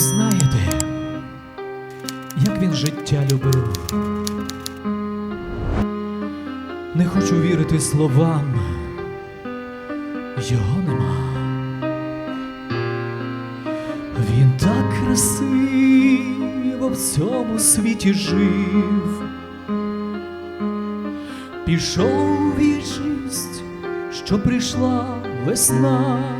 знаєте, як він життя любив. Не хочу вірити словам, його нема. Він так красиво в цьому світі жив, пішов у вічність, що прийшла весна.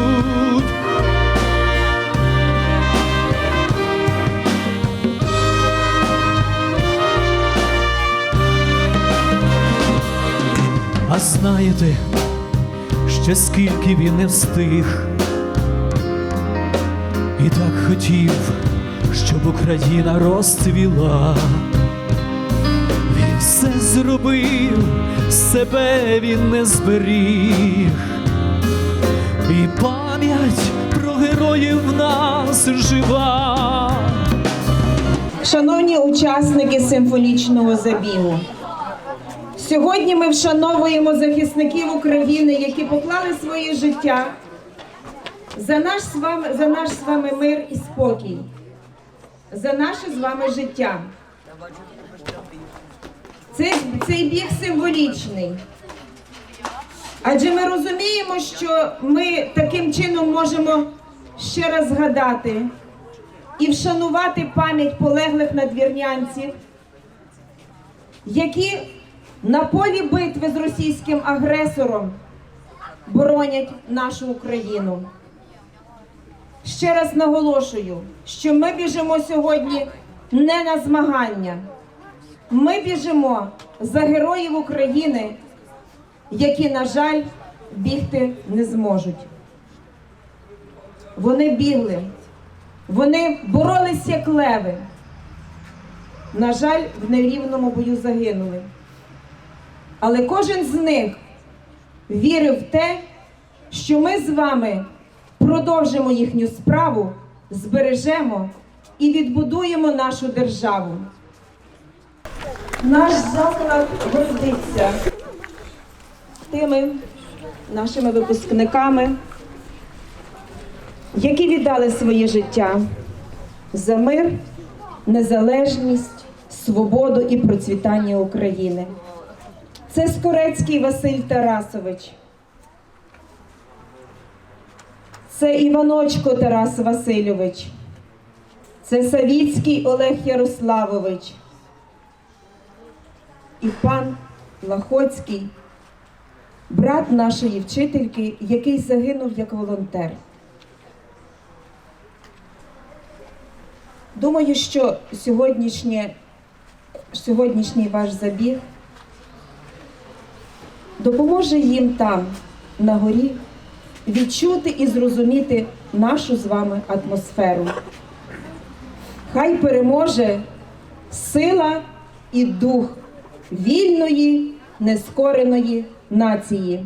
Знаєте, ще скільки він не встиг, і так хотів, щоб Україна розцвіла. Він все зробив, себе він не зберіг, і пам'ять про героїв нас жива. Шановні учасники симфонічного забігу, сьогодні ми вшановуємо захисників України, які поклали своє життя за наш з вами, за наш з вами мир і спокій, за наше з вами життя. Цей, цей біг символічний. Адже ми розуміємо, що ми таким чином можемо ще раз згадати і вшанувати пам'ять полеглих надвірнянців, які на полі битви з російським агресором боронять нашу Україну. Ще раз наголошую, що ми біжимо сьогодні не на змагання. Ми біжимо за героїв України, які, на жаль, бігти не зможуть. Вони бігли, вони боролись як леви. На жаль, в нерівному бою загинули. Але кожен з них вірив в те, що ми з вами продовжимо їхню справу, збережемо і відбудуємо нашу державу. Наш заклад гордиться тими нашими випускниками, які віддали своє життя за мир, незалежність, свободу і процвітання України. Це Скорецький Василь Тарасович. Це Іваночко Тарас Васильович. Це Савіцький Олег Ярославович. І пан Лахоцький, брат нашої вчительки, який загинув як волонтер. Думаю, що сьогоднішнє, сьогоднішній ваш забіг допоможе їм там, на горі, відчути і зрозуміти нашу з вами атмосферу. Хай переможе сила і дух вільної, нескореної нації.